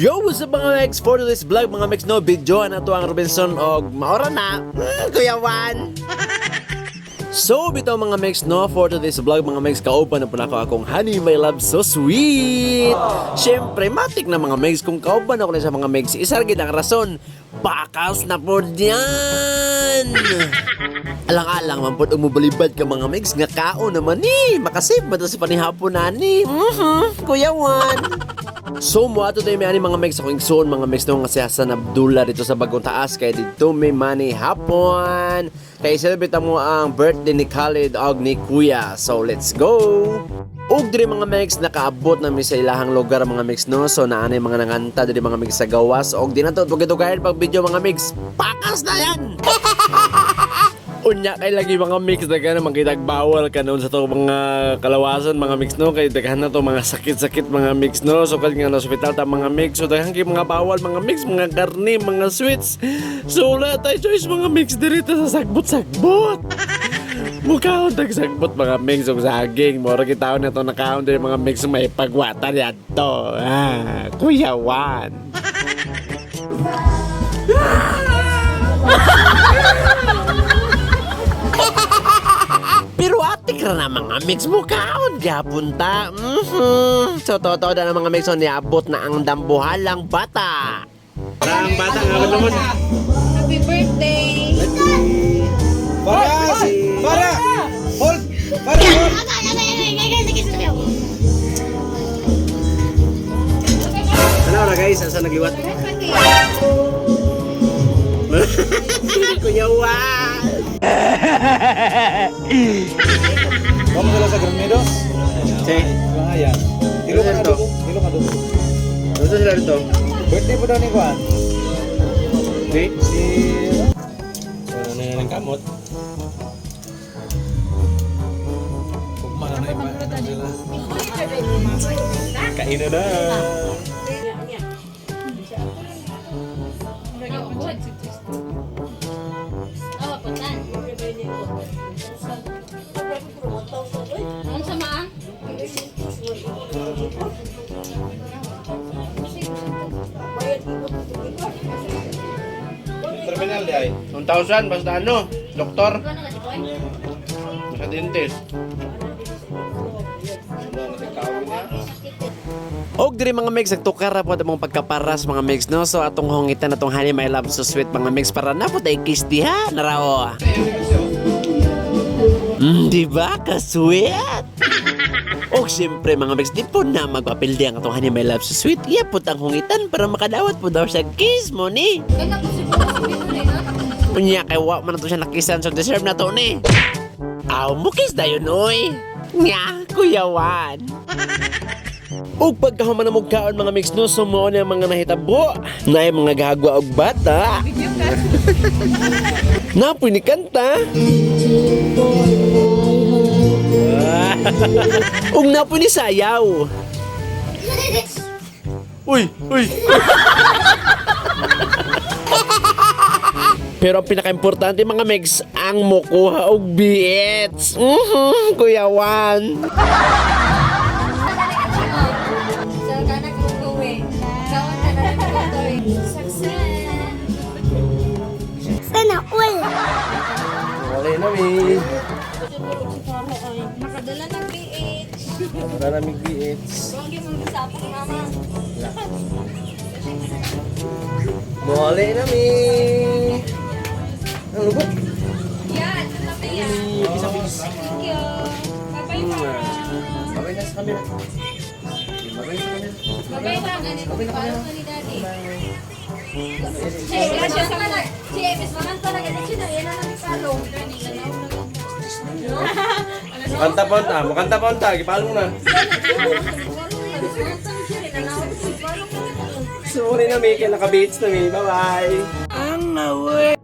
Yo, what's up mga Mex? For this vlog, mga Mex, no, video na to ang Robinson og maora na, mm, Kuya Juan. So, bitaw mga Mex, no, for today's vlog, mga Mex, kauban na po na ako akong Honey My Love So Sweet. Siyempre, matik na mga Mex, kung kauban ako na sa mga Mex, isargid ang rason, bakas na po diyan. Alang-alang man po umubalibad ka mga Mex, nga kao naman ni, makasip ba to sa panihapon na ni? Mhm, Kuya Juan. So mo ato tayo may mga megs ako igsoon mga nga si Hasan Abdullah dito sa Bagong Taas kay dito may money hapon. Kay celebrate mo ang birthday ni Khalid og ni Kuya. So let's go. Ug diri mga megs nakaabot na mi sa ilahang lugar mga megs no. So naanay mga nanganta diri mga megs sa gawas og di na to tugid-tugid pag video mga megs. Pakas na yan. Unya kay lagi mga mix daga na makitag bawal ka noon sa to mga kalawasan mga mix no? Kay daghan na to mga sakit-sakit mga mix no? So kay nga na hospital ta mga mix. So daghan kay mga bawal mga mix mga karne mga sweets. So wala tayo choice mga mix diri sa sagbot-sagbot. Mukha tag sagbot mga mix og saging. Moro kita na to nakaon diri mga mix may pagwatan yadto ah kuya Juan na mga mix mo kaon gyapon ta. Mhm. So totoo na mga mix on niabot na ang dambuhalang bata. Ang bata nga naman. Happy birthday! Para! Para! Hold! Para! Hold! Ano na guys, asa nagliwat? Kuya Juan. Vamos a las agremidos. Sí. Ah, yan. Tilo ka na Ito. dugo. Tilo ka dugo. Ano sila dito? Birthday po daw ni Juan. Okay. Si... Ano na yung kamot? Kugma na Terminal di ay. 1,000 basta ano? Doktor? Basta dentist. Og diri mga mix nagtukar ra po mong pagkaparas mga mix no so atong hongitan atong honey my love so sweet mga mix para na po tay kiss diha narao. Mm, di ba ka sweet? Og siyempre mga mix di po na magpapildi ang atong honey my love so sweet iya po ang hongitan para makadawat po daw sa kiss mo ni. Kaya po si na ha? Unya kay wa man na to siya nakisan so deserve na to ni. Aw mo kiss dayon oy. Nya, Kuya Juan. Ug pagkahuman na mugkaon mga mix no sumo na mga nahitabo na mga gagwa og bata. Napoy ni kanta. Ug napoy ni sayaw. Uy, uy. Pero ang pinaka-importante mga megs, ang mukuha og biets. Mhm, Kuya Juan. Na! Sana all. Wala na mi. Nakadala ng PH. Wala na mi biets. Huwag yung mga sapang mama. Wala na mi. Ano ba? Yan, ito na yan. Thank you. Bye-bye, Mama. Babay na sa camera. Babay sa camera. Bye-bye, Mama. Follow ka ni Daddy. Hey, gracias sa mga. Si Emis, maman pa na ganit siya. Yan ang follow. Kanta ponta, makanta ponta, gipalo mo na. Sorry na mi, kaya naka-beats na mi. Bye-bye.